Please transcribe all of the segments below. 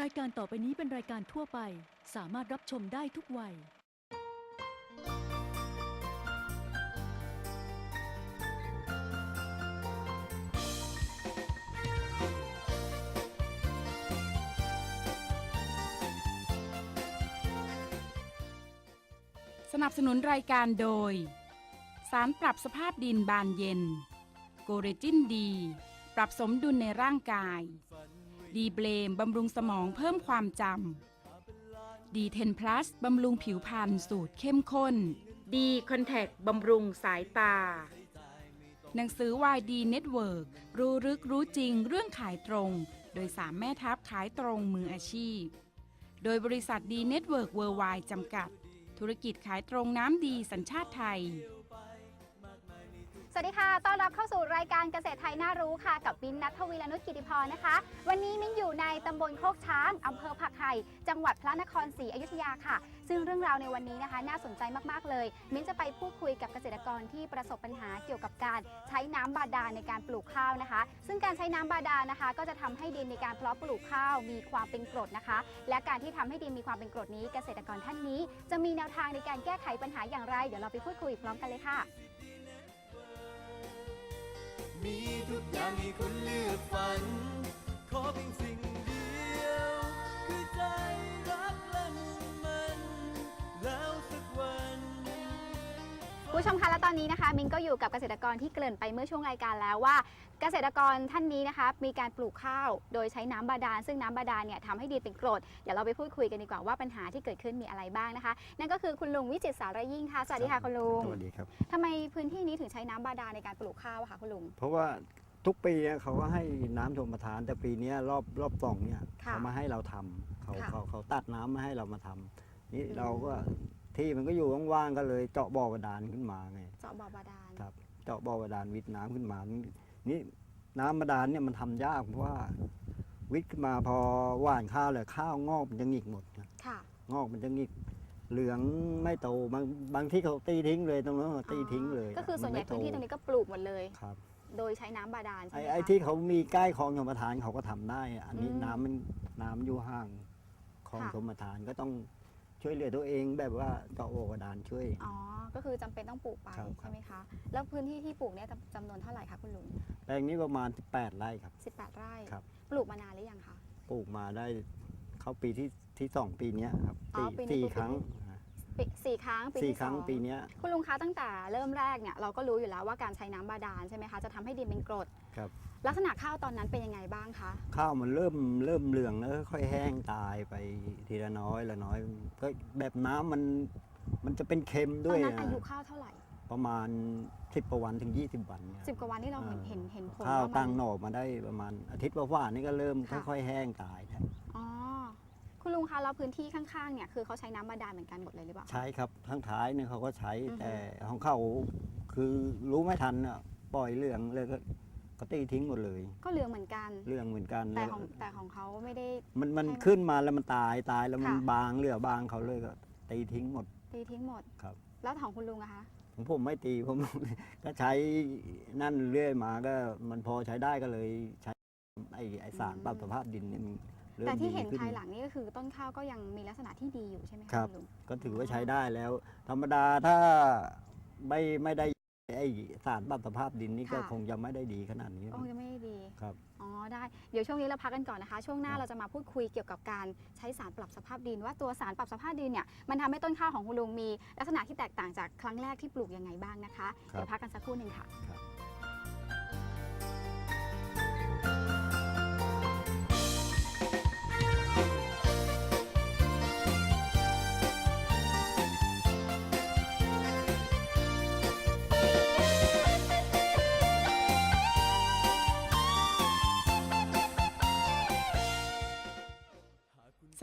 รายการต่อไปนี้เป็นรายการทั่วไป สามารถรับชมได้ทุกวัย สนับสนุนรายการโดย สารปรับสภาพดินบานเย็น โกเรจินดี ปรับสมดุลในร่างกาย ดีเบลมบำรุงสมองเพิ่มความจำดีเทนพลัสบำรุงผิวพรรณสูตรเข้มข้น ดีคอนแทคบำรุงสายตา หนังสือวายดีเน็ตเวิร์รู้ลึกรู้จริงเรื่องขายตรง โดยสามแม่ทัพขายตรงมืออาชีพ โดยบริษัทดีเน็ตเวิร์กเวิร์ไวจำกัด ธุรกิจขายตรงน้ำดีสัญชาติไทย สวัสดีค่ะ ต้อนรับเข้าสู่รายการเกษตรไทยน่ารู้ค่ะ กับบินนัทวีรนุชกิติพรนะคะ วันนี้มิ้นอยู่ในตำบลโคกช้างอำเภอผักไห่จังหวัดพระนครศรีอยุธยาค่ะ ซึ่งเรื่องราวในวันนี้นะคะ น่าสนใจมากๆเลย มิ้นจะไปพูดคุยกับเกษตรกรที่ประสบปัญหาเกี่ยวกับการใช้น้ำบาดาลในการปลูกข้าวนะคะ ซึ่งการใช้น้ำบาดาลนะคะ ก็จะทำให้ดินในการเพาะปลูกข้าวมีความเป็นกรดนะคะ และการที่ทำให้ดินมีความเป็นกรดนี้ เกษตรกรท่านนี้ จะมีแนวทางในการแก้ไขปัญหาอย่างไร เดี๋ยวเราไปพูดคุยพร้อมกันเลยค่ะ มีทุกอย่างให้คุณเลือกฟั ผู้ชมคะและตอนนี้นะคะมินก็อยู่กับเกษตรกรที่เกริ่นไปเมื่อช่วงรายการแล้วว่า เกษตรกรท่านนี้นะคะมีการปลูกข้าวโดยใช้น้ำบาดาล ซึ่งน้ำบาดาลเนี่ยทำให้ดินเป็นกรดเดี๋ยวเราไปพูดคุยกันดีกว่าว่าปัญหาที่เกิดขึ้นมีอะไรบ้างนะคะ นั่นก็คือคุณลุงวิจิตรสารยิ่งค่ะสวัสดีค่ะคุณลุงสวัสดีครับ ทำไมพื้นที่นี้ถึงใช้น้ำบาดาลในการปลูกข้าวอะคะคุณลุง เพราะว่าทุกปีเนี่ยเขาก็ให้น้ำชมประทาน แต่ปีเนี้ยรอบรอบสองเนี่ยค่ะเขามาให้เราทำเขาค่ะเขาเขาตัดน้ำมาให้เรามาทำนี่อืม เราก็ ที่มันก็อยู่ว่างๆก็เลยเจาะบ่อบาดาลขึ้นมาไงเจาะบ่อบาดาลครับ เจาะบ่อบาดาลวิทน้ำขึ้นมา นี่น้ำบาดาลเนี่ยมันทำยากเพราะว่า วิทขึ้นมาพอหว่านข้าวเลยข้าวงอกมันจะหงิกหมดนะค่ะ งอกมันจะหงิกเหลืองไม่โตบางบางที่เขาตีทิ้งเลยตรงนั้นเขาตีทิ้งเลยก็คือส่วนใหญ่มัพื้นไม่ที่ตโรงนี้ก็ปลูกหมดเลยครับ โดยใช้น้ำบาดาลใช่ไอ้ไหมไอ้คะที่เขามีใกล้คลองชมประทานเขาก็ทำได้ อันนี้อืมน้ำมันน้ำอยู่ห่างคลองค่ะชมประทานก็ต้อง ช่วยเหลือตัวเองแบบว่าเจาะโอกระดานช่วย อ๋อ ก็คือจำเป็นต้องปลูกไปครับ ใช่ไหมคะ แล้วพื้นที่ที่ปลูกเนี่ยจำจำนวนเท่าไหร่คะคุณลุง แปลงนี้ประมาณ 18 ไร่ครับ 18 ไร่ ครับ ปลูกมานานหรือยังคะ ปลูกมาได้เข้าปีที่ที่สองปีเนี้ยครับอ๋อสี่ปีนี้สี่ปลูก ครั้ง ปีสี่ครั้งปีสี่ที่ครั้งสองปีเนี้ยคุณลุงคะตั้งแต่เริ่มแรกเนี่ยเราก็รู้อยู่แล้วว่าการใช้น้ำบาดาลใช่ไหมคะจะทำให้ดินเป็นกรด ครับ ลักษณะข้าวตอนนั้นเป็นยังไงบ้างคะข้าวมันเริ่มเริ่มเหลืองแล้วค่อยแห้งตายไปทีละน้อยละน้อย ก็แบบน้ำมันมันจะเป็นเค็มตด้อวนยนั้นอาอะยุข้าวเท่าไหร่ประมาณ10กว่าวันถึง20วันเนี่ย สิบกว่าวันที่เราเห็นอ่า เห็นเห็นผลข้าวว่ามัตั้งหน่อมาได้ประมาณอาทิตย์กว่าๆนี่ก็เริ่มค่ะ ค่อย ๆ แห้งตายแล้วอ๋อ คุณลุงคะแล้วพื้นที่ข้างๆเนี่ยคือเขาใช้น้ำบาดาลเหมือนกันหมดเลยหรือเปล่าใช้ครับทั้งท้ายเนี่ยเขาก็ใช้อือฮึ แต่ของเขาคือรู้ไม่ทันอะปล่อยเหลืองเลยก็ก็ตีทิ้งหมดเลย ก็เหลืองเหมือนกัน เรื่องเหมือนกันแต่แล้วของแต่ของเขาไม่ได้ มันมันให้มันขึ้นมาแล้วมันตายตายแล้วมันค่ะ บางเหลือบางเขาเลยก็ตีทิ้งหมด ตีทิ้งหมด ครับ แล้วของคุณลุงอะคะ ผมผมไม่ตีผม ก็ใช้นั่นเรื่อยมาก็มันพอใช้ได้ก็เลยใช้ไอ้ไอ้สารปรับสภาพดินเนี่ยมันเริ่มแต่ที่ดีเห็นขึ้นภายหลังนี่ก็คือต้นข้าวก็ยังมีลักษณะที่ดีอยู่ใช่ไหมคะครับคุณลุง ก็ถือว่าใช้ได้แล้ว ธรรมดาถ้าไม่ไม่ได้ไอสารปรับสภาพดินนี่ก็ค่ะ คงจะไม่ได้ดีขนาดนี้โอ้ยังไม่ได้ดีครับ อ๋อได้เดี๋ยวช่วงนี้เราพักกันก่อนนะคะ ช่วงหน้าครับ เราจะมาพูดคุยเกี่ยวกับการใช้สารปรับสภาพดิน ว่าตัวสารปรับสภาพดินเนี่ยมันทำให้ต้นข้าวของคุณลุงมีลักษณะที่แตกต่างจากครั้งแรกที่ปลูกยังไงบ้างนะคะเดี๋ยวพักกันสักครู่หนึ่งค่ะส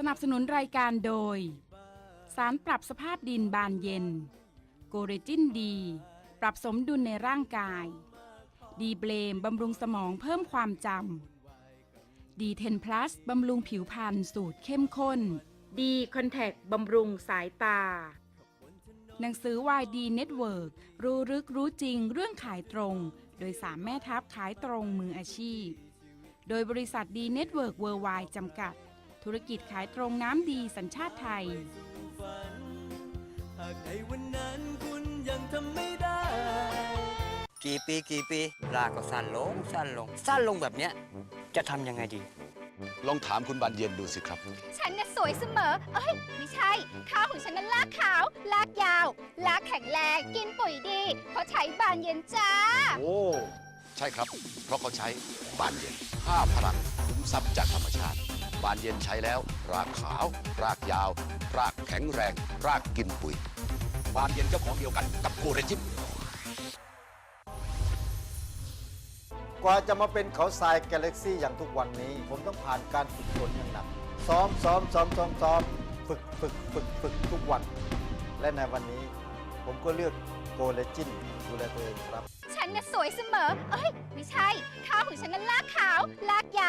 นับสนุนรายการโดย สารปรับสภาพดินบานเย็น โกเรจินดี ปรับสมดุลในร่างกาย ดีเบลมบำรุงสมองเพิ่มความจำดีเทนพลัสบำรุงผิวพรรณสูตรเข้มข้น ดีคอนแทคบำรุงสายตา หนังสือวายดีเน็ตเวิร์รู้ลึกรู้จริงเรื่องขายตรง โดยสามแม่ทัพขายตรงมืออาชีพ โดยบริษัทดีเน็ตเวิร์กเวิร์ไวจำกัด ธุธุรกิจขายตรงน้ำดีสัญชาติไทยฝันหากในวันนั้นคุณยังทำไม่ได้ กี่ปีกี่ปีลากก็สั้นลงสั้นลง สั้นลงแบบเนี้ยจะทำยังไงดี ลองถามคุณบานเย็นดูสิครับ ฉันน่ะสวยเสมอ เอ้ย ไม่ใช่ข้าวของฉันนั้นลากขาว ลากยาว ลากแข็งแรง กินปุ๋ยดี เพราะใช้บานเย็นจ้า โอ้ ใช่ครับ เพราะเขาใช้บานเย็นห้าพลังคุ้มทรัพย์จากธรรมชาติ บานเย็นใช้แล้ว รากขาว รากยาว รากแข็งแรง รากกินปุ๋ย บานเย็นเจ้าของเดียวกันกับโกเรจิมกว่าจะมาเป็นเขาทรายกาแล็กซี่อย่างทุกวันนี้ ผมต้องผ่านการฝึกฝนอย่างหนัก ซ้อมซ้อมซ้อมซ้อมซ้อมฝึกฝึกฝึกฝึกทุกวัน และในวันนี้ ผมก็เลือกโกเลจินดูแลตัวเองครับ ฉันน่ะสวยเสมอ เอ้ย ไม่ใช่ข้าวของฉันนั้นลากขาว ลากย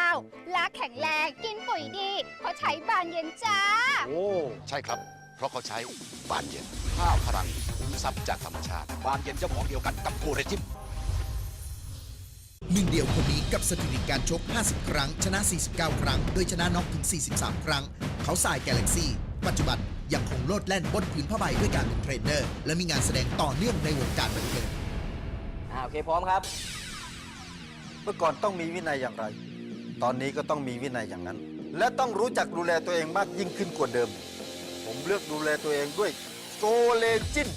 าวลากแข็งแรงกินปุ๋ยดีเพราะใช้บานเย็นจ้า โอ้ ใช่ครับ เพราะเขาใช้บานเย็นห้าพลังคุ้มทรัพย์จากธรรมชาติ บานเย็นเจ้าของเดียวกันกับโกเรจิม หนึ่งเดียวคนนี้กับสถิติการชก 50 ครั้ง ชนะ 49 ครั้ง โดยชนะน็อกถึง 43 ครั้ง เขาสายแกลเล็กซี่ ปัจจุบันยังคงโลดแล่นบนผืนผ้าใบด้วยการเป็นเทรนเนอร์ และมีงานแสดงต่อเนื่องในวงการบันเทิง อ่าโอเคพร้อมครับ เมื่อก่อนต้องมีวินัยอย่างไร ตอนนี้ก็ต้องมีวินัยอย่างนั้น และต้องรู้จักดูแลตัวเองมากยิ่งขึ้นกว่าเดิม ผมเลือกดูแลตัวเองด้วยโกเลจิน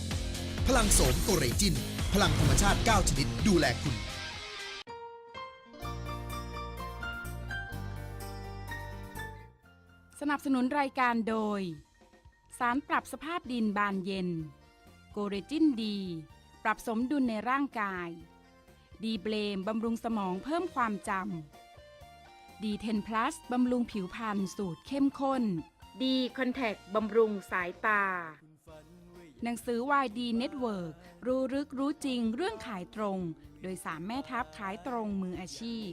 พลังโสมโกเรจิน พลังธรรมชาติ 9 ชนิดดูแลคุณ สนับสนุนรายการโดย สารปรับสภาพดินบานเย็น โกเรจินดี ปรับสมดุลในร่างกาย ดีเบลมบำรุงสมองเพิ่มความจำ ดีเทนพลัสบำรุงผิวพรรณสูตรเข้มข้นดีคอนแทคบำรุงสายตา หนังสือวายดีเน็ตเวิร์รู้ลึกรู้จริงเรื่องขายตรง โดยสามแม่ทัพขายตรงมืออาชีพ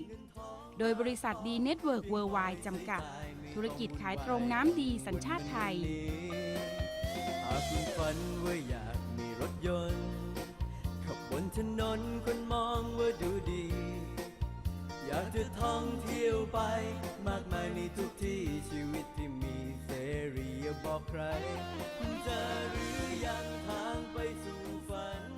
โดยบริษัทดีเน็ตเวิร์กเวิร์ไวจำกัด ธุรกิจขายตรงน้ำดีสัญชาติไทย หากคุณฝันว่าอยากมีรถยนต์ ขับบนถนนคนมองว่าดูดี อยากจะท่องเที่ยว ไป มากมายในทุกที่ชีวิตที่มีเสรีอย่าบอกใครคุณจะหรือยังทางไปสู่ฝัน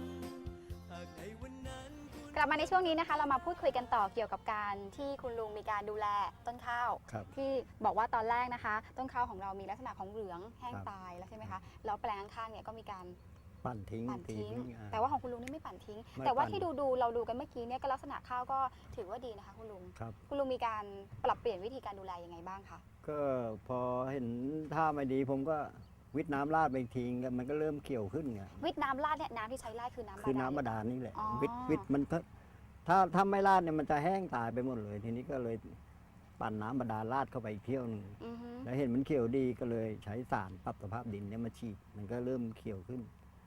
หากในวันนั้นคุณกลับมาในช่วงนี้นะคะเรามาพูดคุยกันต่อเกี่ยวกับการที่คุณลุงมีการดูแลต้นข้าว ครับ ที่บอกว่าตอนแรกนะคะ ต้นข้าวของเรามีลักษณะของเหลืองแห้งครับตายแล้วใช่ไหมคะแล้วแปลงข้างๆเนี่ยก็มีการ ปั่นทิ้งปั่นทิ้ง อ่แต่ว่าของคุณลุงนี่ไม่ปั่นทิ้ง ไม่แต่ว่าปั่น ที่ดูดูเราดูกันเมื่อกี้เนี่ยก็ลักษณะข้าวก็ถือว่าดีนะคะคุณลุง ครับ คุณลุงมีการปรับเปลี่ยนวิธีการดูแลยังไงบ้างคะก็พอเห็นท่าไม่ดีผมก็วิทน้ำราดไปทิ้งมันก็เริ่มเขียวขึ้นไงวิทย์น้ำราดเนี่ยน้ำที่ใช้ราดคือน้ำบาดาล คือน้ำบาดาลนี่แหละ อ๋อ วิทวิทมันก็ถ้าถ้าไม่ราดเนี่ยมันจะแห้งตายไปหมดเลย ทีนี้ก็เลยปั่นน้ำบาดาลราดเข้าไปอีกเที่ยวหนึงอือฮึแล้วเห็นมันเขียวดีก็เลยใช้สารปรับสภาพดินเนี่ยมาฉีดมันก็เริ่มเขียวขึ้น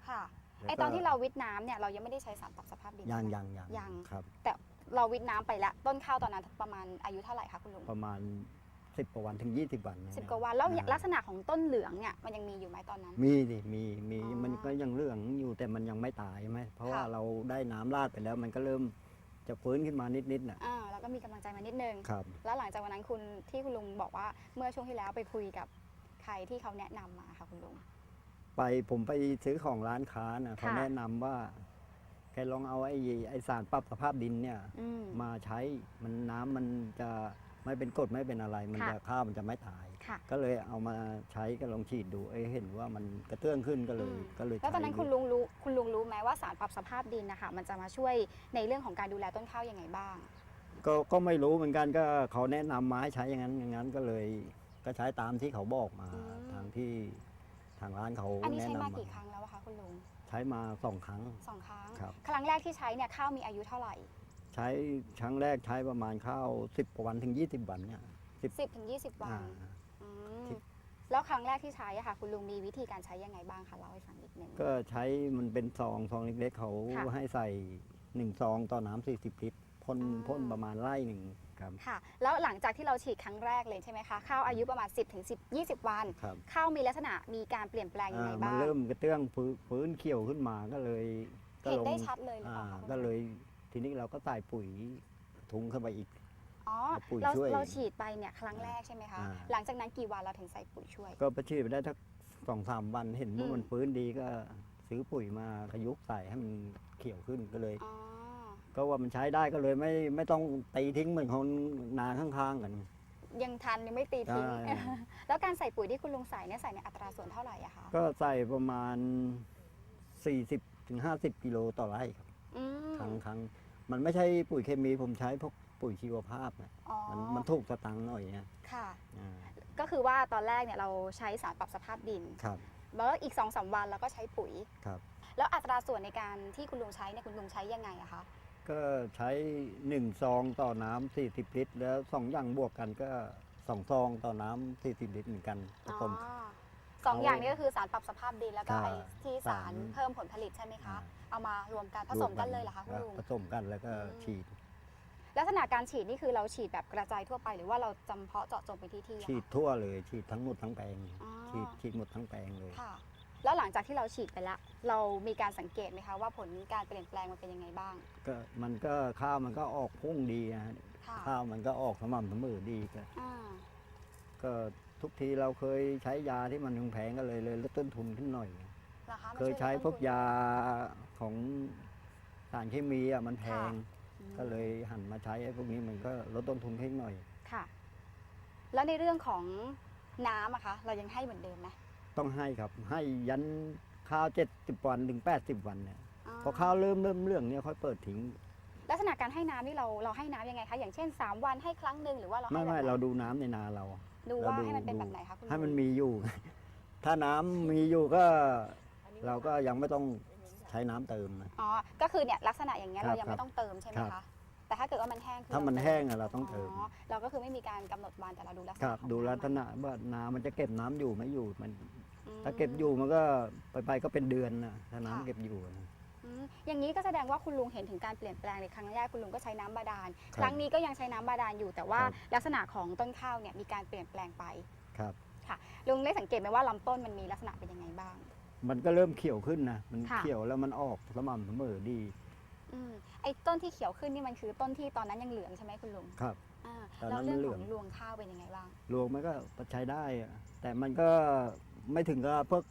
ค่ะแล้วไอก็ตอนที่เราวิทย์น้ำเนี่ยเรายังไม่ได้ใช้สารปรับสภาพดินยังใช่ไหมยังยังยังครับ แต่เราวิทย์น้ำไปแล้วต้นข้าวตอนนั้นประมาณอายุเท่าไหร่คะคุณลุงประมาณ10กว่าวันถึง20วันเยสิบกว่าวันแล้วอ่าลักษณะของต้นเหลืองเนี่ยมันยังมีอยู่ไหมตอนนั้น มีดิมีมีอ๋อมันก็ยังเหลืองอยู่แต่มันยังไม่ตายใช่ไหมเพราะว่าค่ะเราได้น้ำราดไปแล้วมันก็เริ่มจะฟื้นขึ้นมานิดๆน่ะอ่าแล้วก็มีกำลังใจมานิดนึงครับแล้วหลังจากวันนั้นคุณที่คุณลุงบอกว่าเมื่อช่วงที่แล้วไปคุยกับใครที่เขาแนะนำมาค่ะคุณลุง ไปผมไปซื้อของร้านค้านะเขาค่ะแนะนำว่า แกลองเอาไอ้ไอ้สารปรับสภาพดินเนี่ย อืม มาใช้มันน้ำมันจะไม่เป็นกรดไม่เป็นอะไร มันค่ะ จะข้าวมันจะไม่ตาย ค่ะ ก็เลยเอามาใช้ก็ลองฉีดดูเอ้ยเห็นว่ามันกระเตื้องขึ้นก็เลยอืม ก็เลยแล้วตอนนั้นใช้คุณลุงรู้คุณลุงรู้ไหมว่าสารปรับสภาพดินนะคะมันจะมาช่วยในเรื่องของการดูแลต้นข้าวยังไงบ้าง ก็ก็ไม่รู้เหมือนกันก็เขาแนะนำมาให้ใช้อย่างนั้นอย่างนั้นก็เลย ก็ใช้ตามที่เขาบอกมาอืม ทางที่ทางร้านเขาอันนี้แนะใช้นำมามากี่ครั้งแล้วอะคะคุณลุงใช้มาสองครั้ง สองครั้ง ครับ ครั้งแรกที่ใช้เนี่ยข้าวมีอายุเท่าไหร่ ใช้ครั้งแรกใช้ประมาณข้าวสิบวันถึง20วันเนี่ย สิบ 10ถึง20 วันอ่า อืมที่แล้วครั้งแรกที่ใช้อะค่ะ คุณลุงมีวิธีการใช้ยังไงบ้างคะเล่าให้ฟังนิดนึง ก็ใช้มันเป็นซองซองเล็กๆเขาค่ะให้ใส่หนึ่งซองต่อน้ำสี่สิบลิตรพ่นอืมพ่นประมาณไร่หนึ่ง ครับ ค่ะแล้วหลังจากที่เราฉีดครั้งแรกเลยใช่ไหมคะข้าวอายุประมาณ 10ถึง10 20 วัน ครับ ข้าวมีลักษณะมีการเปลี่ยนแปลงยังไงอ่ามับ้างเริ่มกระเตื้องฟื้นฟื้นเขียวขึ้นมาก็เลยก็เห็นลงได้ชัดเลยหรือเปอ่าล่าคะก็เลย ทีนี้เราก็ใส่ปุ๋ยทุงเข้าไปอีก อ๋อเอาปุ๋ยเราช่วยเราฉีดไปเนี่ยครั้งแรกใช่ไหมคะอ่า หลังจากนั้นกี่วันเราถึงใส่ปุ๋ยช่วย ก็ไปฉีดไปได้ทักสองสามวันเห็นว่าอืมมันฟื้นดีก็ซื้อปุ๋ยมาขยุกใส่ให้มันเขียวขึ้นก็เลย อ๋อ ก็ว่ามันใช้ได้ก็เลยไม่ไม่ต้องตีทิ้งเหมือนคนนาข้างๆกัน ยังทันยังไม่ตีทิ้ง ใช่ แล้วการใส่ปุ๋ยที่คุณลุงใส่เนี่ยใส่ในอัตราส่วนเท่าไหร่อะคะก็ใส่ประมาณ 40ถึง50 กิโลต่อไร่ครับอืมครั้งครั้งมันไม่ใช่ปุ๋ยเคมีผมใช้พวกปุ๋ยชีวภาพนะอ๋อมันมันถูกสตังค์หน่อยนะค่ะ อ่าก็คือว่าตอนแรกเนี่ยเราใช้สารปรับสภาพดิน ครับแล้วอีก2อสวันเราก็ใช้ปุ๋ย ครับ แล้วอัตราส่วนในการที่คุณลุงใช้เนี่ยคุณลุงใช้ยังไงอะคะ ก็ใช้หนึ่งซองต่อน้ำ40ลิตร แล้วสองอย่างบวกกันก็สองซองต่อน้ำ40ลิตรเหมือนกันผสม อ๋อสองอย่างนี้ก็คือสารปรับสภาพดินแล้วก็ใช่ไอ้ที่สารสารเพิ่มผลผลิตใช่ไหมคะ อ่า เอามารวมกันผสมกันเลยเหรอคะคุณลุง ผสมกันแล้วก็อืม ฉีด ลักษณะการฉีดนี่คือเราฉีดแบบกระจายทั่วไป หรือว่าเราจำเพาะเจาะจงไปที่ที่อะฉีดคะทั่วเลย ฉีดทั้งหมดทั้งแปลง อ๋อ ฉีดฉีดหมดทั้งแปลงเลย ค่ะ แล้วหลังจากที่เราฉีดไปแล้วเรามีการสังเกตไหมคะว่าผลการเปลี่ยนแปลงมันเป็นยังไงบ้าง ก็มันก็ข้าวมันก็ออกพุ่งดีนะฮะค่ะข้าวมันก็ออกสม่ำเสมอดีก็อ่าก็ทุกทีเราเคยใช้ยาที่มันแพงๆก็เลยเลยลดต้นทุนขึ้นหน่อย หรอคะมันเคยช่ใช้ลดพวกต้นทุนยาของสารเคมีอะมันแพง อืมก็เลยหันมาใช้ไอ้พวกนี้มันก็ลดต้นทุนให้หน่อย ค่ะ แล้วในเรื่องของน้ำอะคะ เรายังให้เหมือนเดิมไหม ต้องให้ครับ ให้ยันข้าว70วันถึง80วันเนี่ยอ๋อพอข้าวเริ่มเริ่มเรื่องเนี่ยค่อยเปิดทิ้ง ลักษณะการให้น้ำนี่เราเราให้น้ำยังไงคะอย่างเช่น 3 วันให้ครั้งหนึ่งหรือว่าเราให้ไม่แบบไม่หนเราดูน้ำในนาเรา ดูเราว่าดู ให้มันเป็นดูแบบไหนคะคุณลุงให้มันมีอยู่ ถ้าน้ำมีอยู่ก็ เราก็ยังไม่ต้องใช้น้ำเติมนะ อ๋อก็คือเนี่ยลักษณะอย่างเงี้ยครับเรายังไม่ต้องเติมใช่ไหมครัคะบ แต่ถ้าเกิดว่ามันแห้งคือถ้ามันเติแห้งอะเราต้องเติมอ๋อเราก็คือไม่มีการกำหนดวันแต่เราดูลักษคณะรับ ของดูลักษน้ำณะว่านามันจะเก็บน้ำอยู่ไม่อยู่มัน อืม ถ้าเก็บอยู่มันก็ไปไปก็เป็นเดือนนะถ้าน้ำค่ะ เก็บอยู่นะ อืมอย่างนี้ก็แสดงว่าคุณลุงเห็นถึงการเปลี่ยนแปลงในครั้งแรกคุณลุงก็ใช้น้ำบาดาล ครับครั้งนี้ก็ยังใช้น้ำบาดาลอยู่ แต่ว่าครับ ลักษณะของต้นข้าวเนี่ยมีการเปลี่ยนแปลงไป ครับ ลุงได้สังเกตไหมว่าลำต้นมันมีลักษณะเป็นยังไงบ้าง มันก็เริ่มเขียวขึ้นนะมันค่ะ เขียวแล้วมันออกสม่ำเสมอดี อืมไอ้ต้นที่เขียวขึ้นนี่มันคือต้นที่ตอนนั้นยังเหลืองใช่ไหมคุณลุงครับ อ่าตอนแล้วนั้นเรื่มัอนงเหลืขออง งรวงข้าวเป็นยังไงบ้าง รวมมันก็ใช้ได้อะแต่มันก็ไม่ถึงกับพวก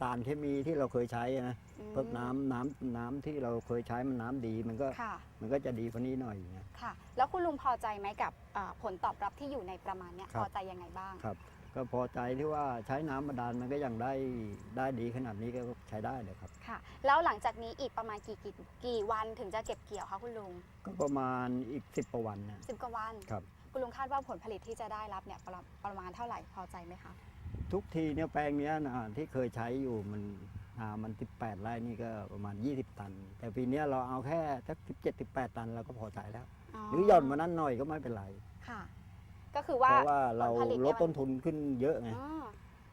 สารเคมีที่เราเคยใช้นะอืมพวกน้ำน้ำน้ำที่เราเคยใช้มันน้ำดีมันก็ค่ะ มันก็จะดีกว่านี้หน่อยนะ ค่ะ แล้วคุณลุงพอใจไหมกับอ่าผลตอบรับที่อยู่ในประมาณเนี้ยครับ พอใจยังไงบ้าง ครับ ก็พอใจที่ว่าใช้น้ำบาดาลมันก็ยังได้ได้ดีขนาดนี้ก็ใช้ได้เลยครับ ค่ะ แล้วหลังจากนี้อีกประมาณกี่กี่กี่วันถึงจะเก็บเกี่ยวคะคุณลุงก็ประมาณอีกสิบประวันนะสิบกว่าวัน ครับ คุณลุงคาดว่าผลผลิตที่จะได้รับเนี่ยประประมาณเท่าไหร่พอใจไหมคะ ทุกทีเนี่ยแปลงเนี้ยนะที่เคยใช้อยู่มันนามัน 18ไร่นี่ก็ประมาณ 20 ตัน แต่ปีเนี้ยเราเอาแค่สัก17 18 ตันเราก็พอใจแล้ว หรือหย่อนมานั้นหน่อยก็ไม่เป็นไร ค่ะ ก็คือเพว่าราะว่าเราผลผลิตลเนี่ดยต้นทุนขึ้นเยอะไง อ๋อ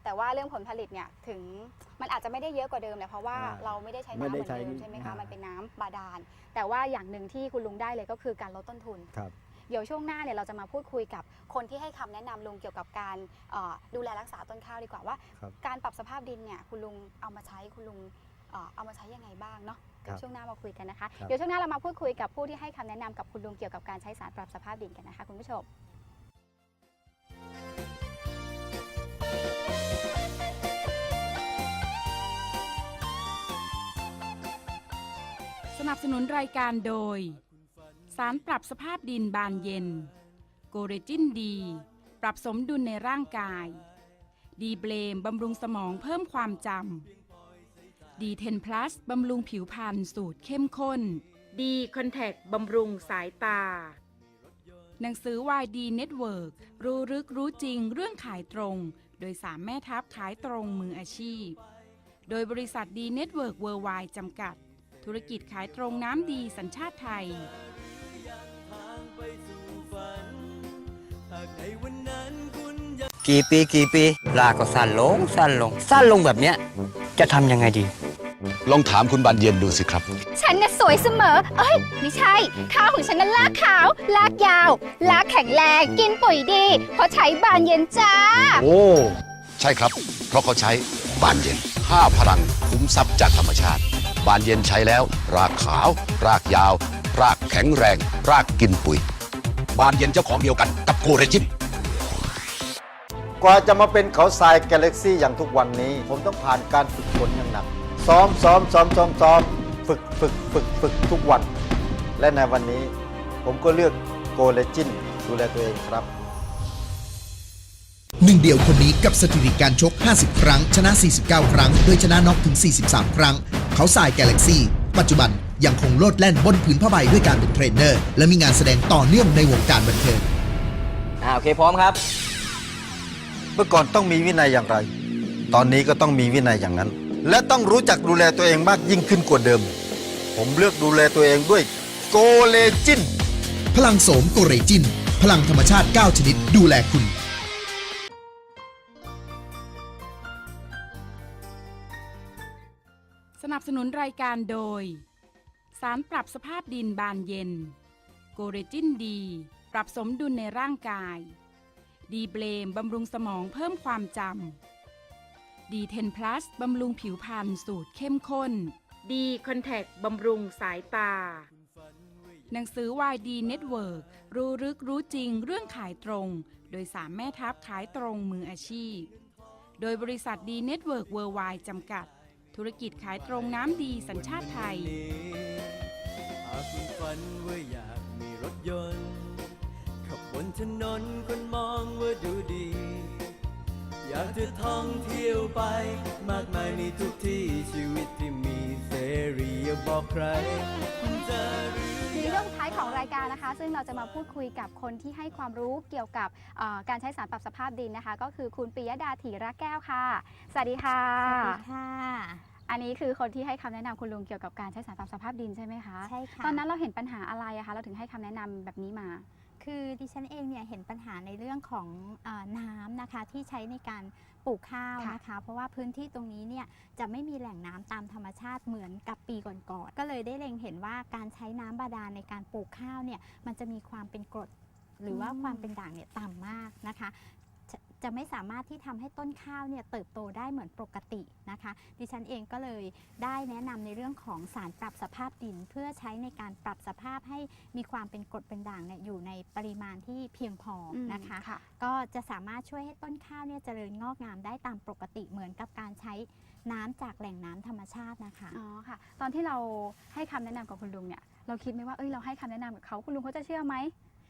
แต่ว่าเรื่องผลผลิตเนี่ยถึงมันอาจจะไม่ได้เยอะกว่าเดิมแหละเพราะว่าอ่าเราไม่ได้ใช้ไม่น้ำเหได้มือนใช้เดิมใช่ไหมคะอ่ามั มันเป็นน้ำบาดาล แต่ว่าอย่างหนึ่งที่คุณลุงได้เลยก็คือการลดต้นทุน ครับ เดี๋ยวช่วงหน้าเนี่ยเราจะมาพูดคุยกับคนที่ให้คำแนะนำลุงเกี่ยวกับการเอ่อดูแลรักษาต้นข้าวดีกว่าว่า ครับการปรับสภาพดินเนี่ยคุณลุงเอามาใช้คุณลุงเอ่อเอามาใช้ยังไงบ้างเนาะเดี๋ยวครับช่วงหน้ามาคุยกันนะคะครับ เดี๋ยวช่วงหน้าเรามาพูดคุยกับผู้ที่ให้คำแนะนำกับคุณลุงเกี่ยวกับการใช้สารปรับสภาพดินกันนะคะคุณผู้ชม นับสนุนรายการโดย สารปรับสภาพดินบานเย็น โกเรจินดี ปรับสมดุลในร่างกาย ดีเบลมบำรุงสมองเพิ่มความจำดีเทนพลัสบำรุงผิวพรรณสูตรเข้มข้น ดีคอนแทคบำรุงสายตา หนังสือวายดีเน็ตเวิร์กรู้ลึกรู้จริงเรื่องขายตรง โดยสามแม่ทัพขายตรงมืออาชีพ โดยบริษัทดีเน็ตเวิร์กเวิร์ไวจำกัด ธุรกิจขายตรงน้ำดีสัญชาติไทยทางไปสู่ฝันหากในวันนั้นคุณยังกี่ปีกี่ปีรากก็สั้นลงสั้นลงสั้นลงแบบเนี้ย จะทำยังไงดี ลองถามคุณบานเย็นดูสิครับ ฉันน่ะสวยเสมอ เอ้ย ไม่ใช่ ข้าวของฉันนั้นลากขาว ลากยาว ลากแข็งแรง กินปุ๋ยดี เพราะใช้บานเย็นจ้า โอ้ ใช่ครับ เพราะเขาใช้บานเย็น5พลังคุ้มทรัพย์จากธรรมชาติ บานเย็นใช้แล้ว รากขาว รากยาว รากแข็งแรง รากกินปุ๋ย บานเย็นเจ้าของเดียวกันกับโกเรจินกว่าจะมาเป็นเขาทรายกาแล็กซี่อย่างทุกวันนี้ ผมต้องผ่านการฝึกฝนอย่างหนัก ซ้อมซ้อมซ้อมซ้อมซ้อมฝึกฝึกฝึกฝึกทุกวัน และในวันนี้ ผมก็เลือกโกเลจินดูแลตัวเองครับ หนึ่งเดียวคนนี้กับสถิติการชก 50 ครั้ง ชนะ 49 ครั้ง โดยชนะน็อกถึง 43 ครั้ง เขาสายแก a ล็กซี่ ปัจจุบันยังคงโลดแล่นบนผืนผ้าใบด้วยการเป็นเทรนเนอร์ และมีงานแสดงต่อเนื่องในวงการบันเทิง อ่าโอเคพร้อมครับ เมื่อก่อนต้องมีวินัยอย่างไร ตอนนี้ก็ต้องมีวินัยอย่างนั้น และต้องรู้จักดูแลตัวเองมากยิ่งขึ้นกว่าเดิม ผมเลือกดูแลตัวเองด้วยโกเลจิน พลังโสมโกเรจิน พลังธรรมชาติ 9 ชนิดดูแลคุณ นับสนุนรายการโดย สารปรับสภาพดินบานเย็น โกเรจินดี ปรับสมดุลในร่างกาย ดีเบลมบำรุงสมองเพิ่มความจำ ดีเทนพลัสบำรุงผิวพรรณสูตรเข้มข้น ดีคอนแทคบำรุงสายตา หนังสือวายดีเน็ตเวิร์รู้ลึกรู้จริงเรื่องขายตรง โดยสามแม่ทัพขายตรงมืออาชีพ โดยบริษัทดีเน็ตเวิร์กเวิร์ไวจำกัด ธุรกิจขายตรงน้ำดีสัญชาติไทย หากคุณฝันว่าอยากมีรถยนต์ ขับบนถนนคนมองว่าดูดี อยากจะท่องเที่ยวไป มากมายในทุกที่ชีวิตที่มีเสรีอย่าบอกใครคุณจะหรือในเรื่องท้ายของรายการนะคะ ซึ่งเราจะมาพูดคุยกับคนที่ให้ความรู้เกี่ยวกับเอ่อการใช้สารปรับสภาพดินนะคะ ก็คือคุณปิยดาถีระแก้วค่ะ สวัสดีค่ะ สวัสดีค่ะ อันนี้คือคนที่ให้คำแนะนำคุณลุงเกี่ยวกับการใช้สารปรับสภาพดินใช่ไหมคะ ใช่ค่ะ ตอนนั้นเราเห็นปัญหาอะไรอะคะ เราถึงให้คำแนะนำแบบนี้มา คือดิฉันเองเนี่ยเห็นปัญหาในเรื่องของเออน้ำนะคะที่ใช้ในการปลูกข้าวค่ะนะคะ เพราะว่าพื้นที่ตรงนี้เนี่ยจะไม่มีแหล่งน้ำตามธรรมชาติเหมือนกับปีก่อนๆก็เลยได้เล็งเห็นว่าการใช้น้ำบาดาลในการปลูกข้าวเนี่ยมันจะมีความเป็นกรดหรือว่าอืมความเป็นด่างเนี่ยต่ำมากนะคะ จะจะไม่สามารถที่ทำให้ต้นข้าวเนี่ยเติบโตได้เหมือนปกตินะคะ ดิฉันเองก็เลยได้แนะนำในเรื่องของสารปรับสภาพดิน เพื่อใช้ในการปรับสภาพให้มีความเป็นกรดเป็นด่างเนี่ยอยู่ในปริมาณที่เพียงพออมนะคะค่ะก็จะสามารถช่วยให้ต้นข้าวเนี่ยเจริญงอกงามได้ตามปกติเหมือนกับการใช้น้ำจากแหล่งน้ำธรรมชาตินะคะอ๋อค่ะ ตอนที่เราให้คำแนะนำกับคุณลุงเนี่ยเราคิดไหมว่าเอ้ยเราให้คำแนะนำกับเขาคุณลุงเขาจะเชื่อไหม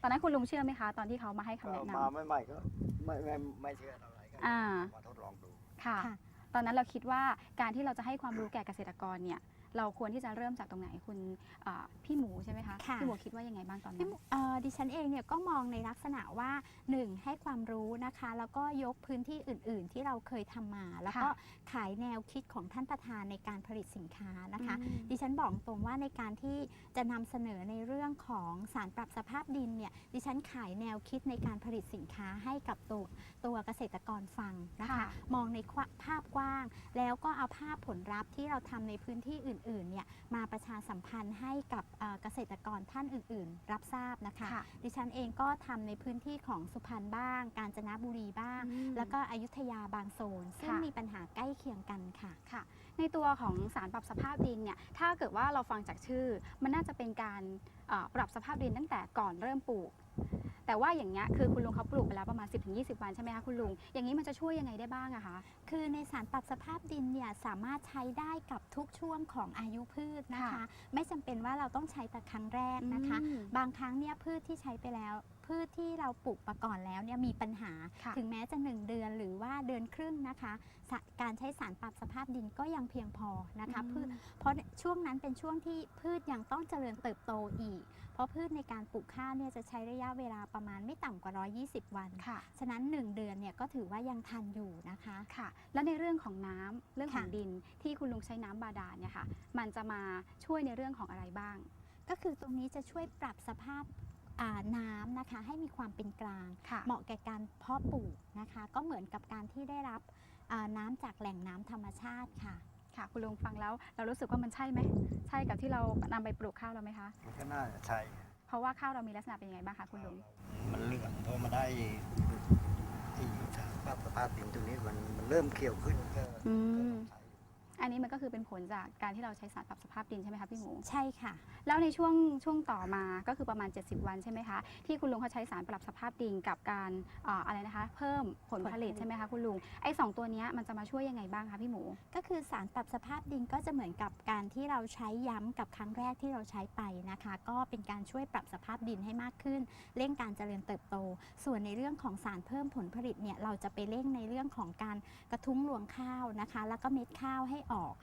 ตอนนั้นคุณลุงเชื่อไหมคะ ตอนที่เขามาให้คำแนะนำมาไม่ใหม่ก็ไม่ไม่ไม่เชื่อเท่าไหร่ก็อ่ามาทดลองดู ค่ะ ค่ะ ตอนนั้นเราคิดว่าการที่เราจะให้ความรู้แก่เกษตรกรเนี่ย เราควรที่จะเริ่มจากตรงไหนคุณอ่าพี่หมูใช่ไหมคะค่ะ พี่หมูคิดว่ายังไงบ้างตอนนั้พี่น หมูเอ่อดิฉันเองเนี่ยก็มองในลักษณะว่า 1. ให้ความรู้นะคะ แล้วก็ยกพื้นที่อื่น ๆ ที่เราเคยทำมา แล้วก็ค่ะขายแนวคิดของท่านประธานในการผลิตสินค้านะคะ อืมดิฉันบอกตรงว่าในการที่จะนำเสนอในเรื่องของสารปรับสภาพดินเนี่ยดิฉันขายแนวคิดในการผลิตสินค้าให้กับตัวตัวเกษตรกรฟังนะคะ ค่ะมองในควภาพกว้าง แล้วก็เอาภาพผลลัพธ์ที่เราทำในพื้นที่อื่นๆเนี่ยมาประชาสัมพันธ์ให้กับเอ่อเกษตรกรท่านอื่น ๆ รับทราบนะคะค่ะดิฉันเองก็ทำในพื้นที่ของสุพรรณบ้าง กาญจนบุรีบ้างอืมแล้วก็อยุธยาบางโซน ซึ่งค่ะมีปัญหาใกล้เคียงกันค่ะค่ะ ในตัวของสารปรับสภาพดินเนี่ยถ้าเกิดว่าเราฟังจากชื่อ มันน่าจะเป็นการเอ่อปรับสภาพดินตั้งแต่ก่อนเริ่มปลูก แต่ว่าอย่างเงี้ยคือคุณลุงเขาปลูกไปแล้วประมาณ 10-20 วันใช่ไหมคะคุณลุง อย่างนี้มันจะช่วยยังไงได้บ้างอะคะ คือในสารปรับสภาพดินเนี่ยสามารถใช้ได้กับทุกช่วงของอายุพืชนะคะ ค่ะไม่จำเป็นว่าเราต้องใช้แต่ครั้งแรกนะคะ อืมบางครั้งเนี่ยพืชที่ใช้ไปแล้ว พืชที่เราปลูกมาก่อนแล้วเนี่ยมีปัญหา ค่ะ ถึงแม้จะ 1 เดือนหรือว่าเดือนครึ่งนะคะสะการใช้สารปรับสภาพดินก็ยังเพียงพอนะคะอืมพืช เพราะช่วงนั้นเป็นช่วงที่พืชยังต้องเจริญเติบโตอีก เพราะพืชในการปลูกข้าวเนี่ยจะใช้ระยะเวลาประมาณไม่ต่ำกว่า 120 วัน ค่ะ ฉะนั้น 1 เดือนเนี่ยก็ถือว่ายังทันอยู่นะคะ ค่ะ แล้วในเรื่องของน้ำเรื่องของค่ะ ดินที่คุณลุงใช้น้ำบาดาลเนี่ยค่ะ มันจะมาช่วยในเรื่องของอะไรบ้าง ก็คือตรงนี้จะช่วยปรับสภาพอ่าน้ำนะคะ ให้มีความเป็นกลาง ค่ะ เหมาะแก่การเพาะปลูกนะคะ ก็เหมือนกับการที่ได้รับอ่าน้ำจากแหล่งน้ำธรรมชาติค่ะ ค่ะคุณลุงฟังแล้วเรารู้สึกว่ามันใช่ไหมใช่กับที่เรานำไปปลูกข้าวเราไหมคะมันก็น่าจะใช่เพราะว่าข้าวเรามีลักษณะเป็นยังไงบ้างคะคุณลุงมันเหลืองพอมาได้ที่สารปรับสภาพดินตรงนี้มันมันเริ่มเขียวขึ้นก็อืมใช้ อันนี้มันก็คือเป็นผลจากการที่เราใช้สารปรับสภาพดินใช่ไหมคะพี่หมู ใช่ค่ะ แล้วในช่วงช่วงต่อมาก็คือประมาณ 70 วันใช่ไหมคะที่คุณลุงเขาใช้สารปรับสภาพดินกับการเอ่ออะไรนะคะ เพิ่มผลผลิตผลผลิตใช่ไหมคะคุณลุงไอ้สองตัวเนี้ยมันจะมาช่วยยังไงบ้างคะพี่หมู ก็คือสารปรับสภาพดินก็จะเหมือนกับการที่เราใช้ย้ำกับครั้งแรกที่เราใช้ไปนะคะ ก็เป็นการช่วยปรับสภาพดินให้มากขึ้น เร่งการเจริญเติบโต ส่วนในเรื่องของสารเพิ่มผลผลิตเนี่ยเราจะไปเร่งในเรื่องของการกระทุ้งรวงข้าวนะคะ แล้วก็เม็ดข้าวให้ออก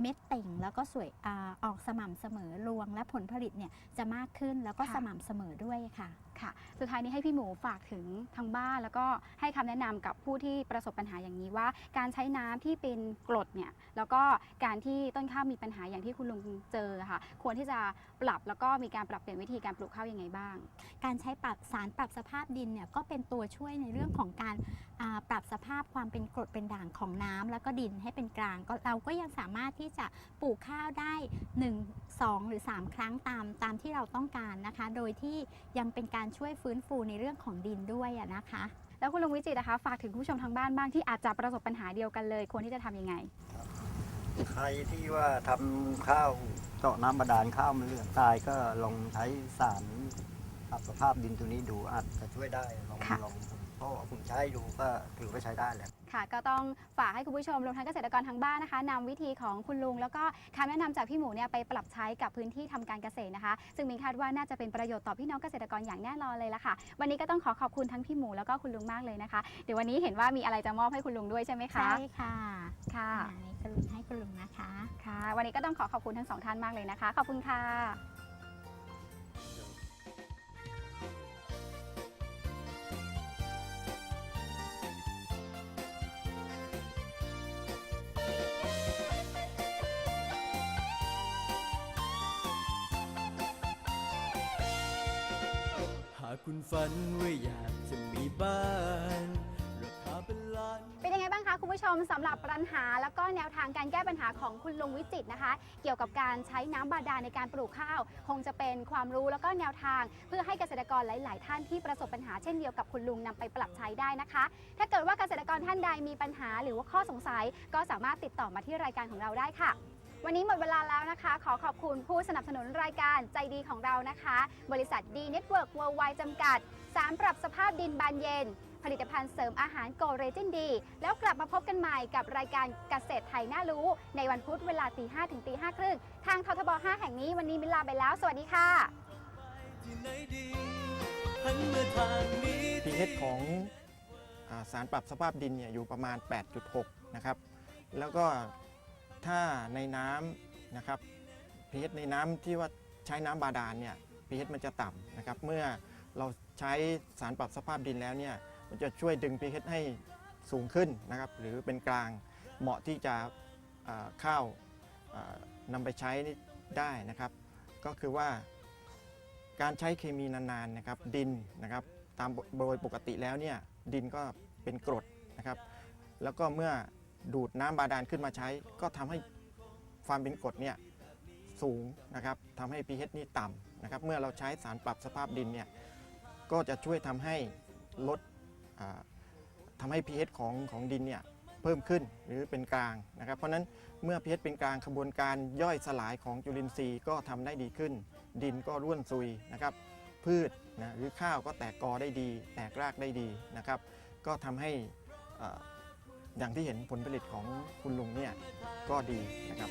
เม็ดเต่งแล้วก็สวยอาออกสม่ำเสมอรวงและผลผลิตเนี่ยจะมากขึ้นแล้วก็ค่ะ สม่ำเสมอด้วยค่ะ ค่ะ สุดท้ายนี้ให้พี่หมูฝากถึงทางบ้าน แล้วก็ให้คำแนะนำกับผู้ที่ประสบปัญหาอย่างนี้ว่า การใช้น้ำที่เป็นกรดเนี่ยแล้วก็การที่ต้นข้าวมีปัญหาอย่างที่คุณลุงเจอค่ะ ควรที่จะปรับแล้วก็มีการปรับเปลี่ยนวิธีการปลูกข้าวยังไงบ้าง การใช้ปรับสารปรับสภาพดินเนี่ยก็เป็นตัวช่วยในเรื่องของการอ่าปรับสภาพความเป็นกรดเป็นด่างของน้ำแล้วก็ดินให้เป็นกลางก็เราก็ยังสามารถที่จะปลูกข้าวได้ 1 2 หรือ 3 ครั้งตามตามที่เราต้องการนะคะ โดยที่ยังเป็นการช่วยฟื้นฟูในเรื่องของดินด้วยอะนะคะ แล้วคุณลุงวิจิตรนะคะ ฝากถึงผู้ชมทางบ้านบ้างที่อาจจะประสบปัญหาเดียวกันเลยควรที่จะทำยังไง ใครที่ว่าทำข้าวเจาะน้ำบาดาลข้าวมันเหลืองตายก็ลองใช้สารปรับสภาพดินตัวนี้ดูอาจจะช่วยได้ลองค่ะลองเพราะว่าผมใช้ดูก็ถือว่าใช้ได้แหละ ค่ะ ก็ต้องฝากให้คุณผู้ชมรวมทั้งเกษตรกรทางบ้านนะคะนำวิธีของคุณลุง แล้วก็คำแนะนำจากพี่หมูเนี่ยไปปรับใช้กับพื้นที่ทำการเกษตรนะคะ ซึ่งมินคาดว่าน่าจะเป็นประโยชน์ต่อพี่น้องเกษตรกรอย่างแน่นอนเลยละค่ะ วันนี้ก็ต้องขอขอบคุณทั้งพี่หมูแล้วก็คุณลุงมากเลยนะคะ เดี๋ยววันนี้เห็นว่ามีอะไรจะมอบให้คุณลุงด้วยใช่ไหมคะใช่ค่ะค่ะ อ่านี่คุณลุงให้คุณลุงนะคะ ค่ะ วันนี้ก็ต้องขอขอบคุณทั้งสองท่านมากเลยนะคะ ขอบคุณค่ะ ฝันว่าอยากจะมีบ้านราคาเป็นล้าน เป็นยังไงบ้างคะคุณผู้ชมสำหรับปัญหา แล้วก็แนวทางการแก้ปัญหาของคุณลุงวิจิตรนะคะ เกี่ยวกับการใช้น้ำบาดาลในการปลูกข้าว คงจะเป็นความรู้แล้วก็แนวทาง เพื่อให้เกษตรกรหลาย ๆ ท่านที่ประสบปัญหาเช่นเดียวกับคุณลุงนำไปปรับใช้ได้นะคะ ถ้าเกิดว่าเกษตรกรท่านใดมีปัญหาหรือว่าข้อสงสัย ก็สามารถติดต่อมาที่รายการของเราได้ค่ะ วันนี้หมดเวลาแล้วนะคะ ขอขอบคุณผู้สนับสนุนรายการใจดีของเรานะคะ บริษัทดีเน็ตเวิร์กเวิร์ไวจำกัด สารปรับสภาพดินบานเย็น ผลิตภัณฑ์เสริมอาหารโกเรจินดี แล้วกลับมาพบกันใหม่กับรายการเกษตรไทยน่ารู้ ในวันพุธเวลาตีห้ถึงตีห้าครึ่งทางททบ 5 แห่งนี้วันนี้มิลาไปแล้ว สวัสดีค่ะที่ไหนดีหันมาทางนี้ pH ของอสารปรับสภาพดินเนี่ยอยู่ประมาณ 8.6 นะครับ แล้วก็ ถ้าในน้ำนะครับ pH ในน้ำที่ว่าใช้น้ำบาดาลเนี่ย pH มันจะต่ำนะครับ เมื่อเราใช้สารปรับสภาพดินแล้วเนี่ย มันจะช่วยดึง pH ให้สูงขึ้นนะครับ หรือเป็นกลางเหมาะที่จะข้าวอ่านำไปใช้ได้นะครับ ก็คือว่าการใช้เคมีนานๆนะครับดินนะครับตามโดยปกติแล้วเนี่ยดินก็เป็นกรดนะครับ แล้วก็เมื่อ ดูดน้ำบาดาลขึ้นมาใช้ ก็ทำให้ความเป็นกรดเนี่ยสูงนะครับทำให้ pH นี่ต่ำนะครับ เมื่อเราใช้สารปรับสภาพดินเนี่ยก็จะช่วยทำให้ลดอ่าทำให้ pH ของของดินเนี่ยเพิ่มขึ้นหรือเป็นกลางนะครับ เพราะฉะนั้นเมื่อ pH เป็นกลางขบวนการย่อยสลายของจุลินทรีย์ก็ทำได้ดีขึ้น ดินก็ร่วนซุยนะครับ พืชนะหรือข้าวก็แตกกอได้ดี แตกรากได้ดีนะครับ ก็ทำให้อ่อ อย่างที่เห็นผลผลิตของคุณลุงเนี่ยก็ดีนะครับ